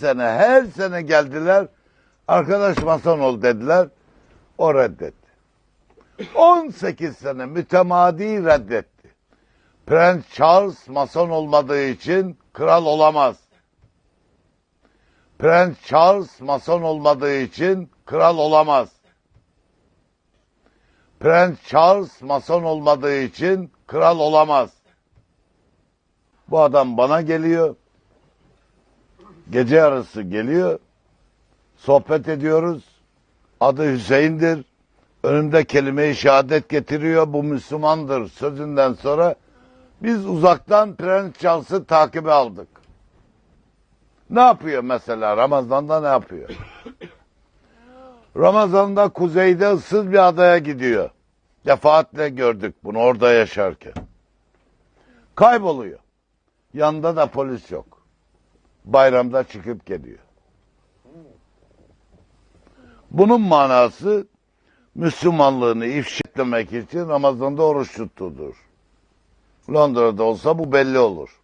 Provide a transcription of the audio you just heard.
sene her sene geldiler. Arkadaş mason ol dediler. O reddetti. 18 sene mütemadi reddetti. Prens Charles mason olmadığı için kral olamaz. Prens Charles mason olmadığı için kral olamaz. Prens Charles mason olmadığı için kral olamaz. Bu adam bana geliyor. Gece yarısı geliyor. Sohbet ediyoruz. Adı Hüseyin'dir. Önümde kelime-i şehadet getiriyor. Bu Müslümandır sözünden sonra biz uzaktan Prens Charles'ı takibe aldık. Ne yapıyor mesela? Ramazan'da ne yapıyor? Ramazan'da kuzeyde ıssız bir adaya gidiyor. Defaatle gördük bunu orada yaşarken. Kayboluyor. Yanında da polis yok. Bayramda çıkıp geliyor. Bunun manası Müslümanlığını ifşitlemek için Ramazan'da oruç tuttuğudur. Londra'da olsa bu belli olur.